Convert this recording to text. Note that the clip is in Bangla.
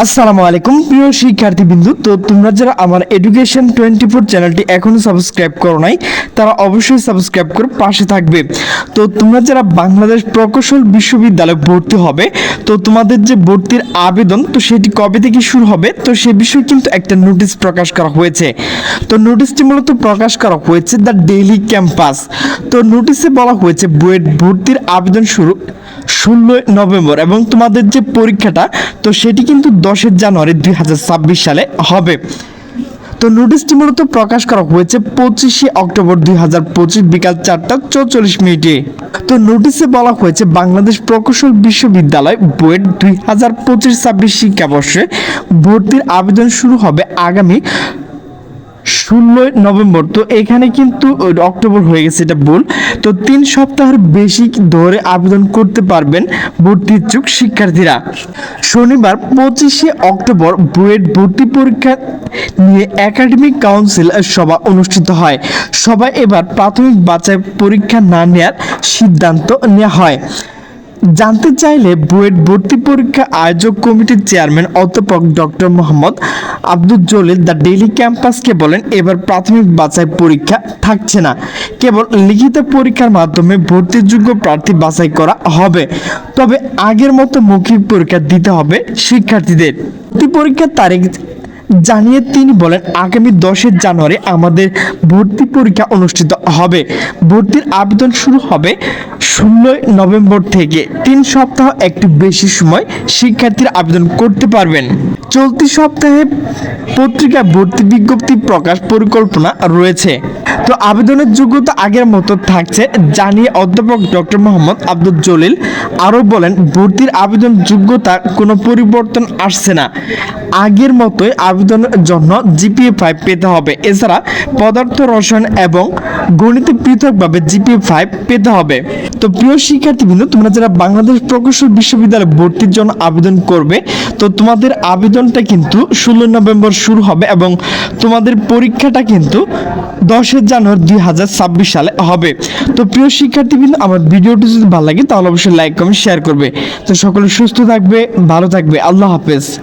আসসালামু আলাইকুম। প্রিয় শিক্ষার্থীবৃন্দু, তো তোমরা যারা আমার এডুকেশন টোয়েন্টি ফোর চ্যানেলটি এখনও সাবস্ক্রাইব করো নাই, তারা অবশ্যই সাবস্ক্রাইব করে পাশে থাকবে। তো তোমরা যারা বাংলাদেশ প্রকৌশল বিশ্ববিদ্যালয়ে ভর্তি হবে, তো তোমাদের যে ভর্তির আবেদন, তো সেটি কবে থেকে শুরু হবে? তো সে বিষয়ে কিন্তু একটা নোটিশ প্রকাশ করা হয়েছে। তো নোটিশটি মূলত প্রকাশ করা হয়েছে দ্য ডেইলি ক্যাম্পাস তো নোটিশে বলা হয়েছে বুয়েট ভর্তির আবেদন শুরু ষোলোই নভেম্বর এবং তোমাদের যে পরীক্ষাটা, তো সেটি কিন্তু দশের জানুয়ারি দুই হাজার ছাব্বিশ সালে হবে। তো নোটিশটি মূলত প্রকাশ করা হয়েছে পঁচিশে অক্টোবর দুই হাজার পঁচিশ বিকাল চারটা চৌচল্লিশ মিনিটে। তো নোটিশে বলা হয়েছে বাংলাদেশ প্রকৌশল বিশ্ববিদ্যালয় বুয়েট দুই হাজার পঁচিশ ছাব্বিশ শিক্ষাবর্ষে ভর্তির আবেদন শুরু হবে আগামী ষোলোই নভেম্বর, তো এখানে কিন্তু অক্টোবর হয়ে গেছে এটা ভুল। তো তিন সপ্তাহের বেশি ধরে আবেদন করতে পারবেন ভর্তি ইচ্ছুক শিক্ষার্থীরা। শনিবার পঁচিশে অক্টোবর বুয়েট ভর্তি পরীক্ষা নিয়ে একাডেমিক কাউন্সিল সভা অনুষ্ঠিত হয়। সবাই এবার প্রাথমিক বাছাই পরীক্ষা না নেওয়ার সিদ্ধান্ত নেওয়া হয়। জানতে চাইলে বুয়েট ভর্তি পরীক্ষা আয়োজক কমিটির চেয়ারম্যান অধ্যাপক doctor Mohammad Abdul Jalil the daily ক্যাম্পাসকে বলেন, এবার প্রাথমিক বাছাই পরীক্ষা থাকছে না। কেবল লিখিত পরীক্ষার মাধ্যমে ভর্তিযোগ্য প্রার্থী বাছাই করা হবে। তবে আগের মতো মৌখিক পরীক্ষা দিতে হবে শিক্ষার্থীদের। ভর্তি পরীক্ষার তারিখ জানিয়ে তিনি বলেন, আগামী দশের জানুয়ারি আমাদের ভর্তি পরীক্ষা অনুষ্ঠিত হবে। ভর্তির আবেদন শুরু হবে ষোলোই নভেম্বর থেকে তিন সপ্তাহ একটু বেশি সময় শিক্ষার্থীর আবেদন করতে পারবেন। চলতি সপ্তাহে পত্রিকা ভর্তি বিজ্ঞপ্তি প্রকাশ পরিকল্পনা রয়েছে। তো আবেদনের যোগ্যতা আগের মতো থাকছে, জানিয়ে অধ্যাপক ডক্টর মোহাম্মদ আব্দুল জলিল আরও বলেন, ভর্তির আবেদন যোগ্যতা কোনো পরিবর্তন আসছে না। আগের মতোই আবেদনের জন্য জিপিএ ফাইভ পেতে হবে। এছাড়া পদার্থ রসায়ন এবং গণিতে পৃথকভাবে জিপিএ ফাইভ পেতে হবে। তো প্রিয় শিক্ষার্থীবৃন্দ, তোমরা যারা বাংলাদেশ প্রকৌশল বিশ্ববিদ্যালয়ে ভর্তির জন্য আবেদন করবে, তো তোমাদের আবেদনটা কিন্তু ষোলো নভেম্বর শুরু হবে এবং তোমাদের পরীক্ষাটা কিন্তু দশের জানুয়ারি দুই হাজার ছাব্বিশ সালে হবে। তো প্রিয় শিক্ষার্থীবৃন্দ, আমার ভিডিওটি যদি ভালো লাগে, তাহলে অবশ্যই লাইক কমেন্ট শেয়ার করবে। তো সকলে সুস্থ থাকবে, ভালো থাকবে। আল্লাহ হাফেজ।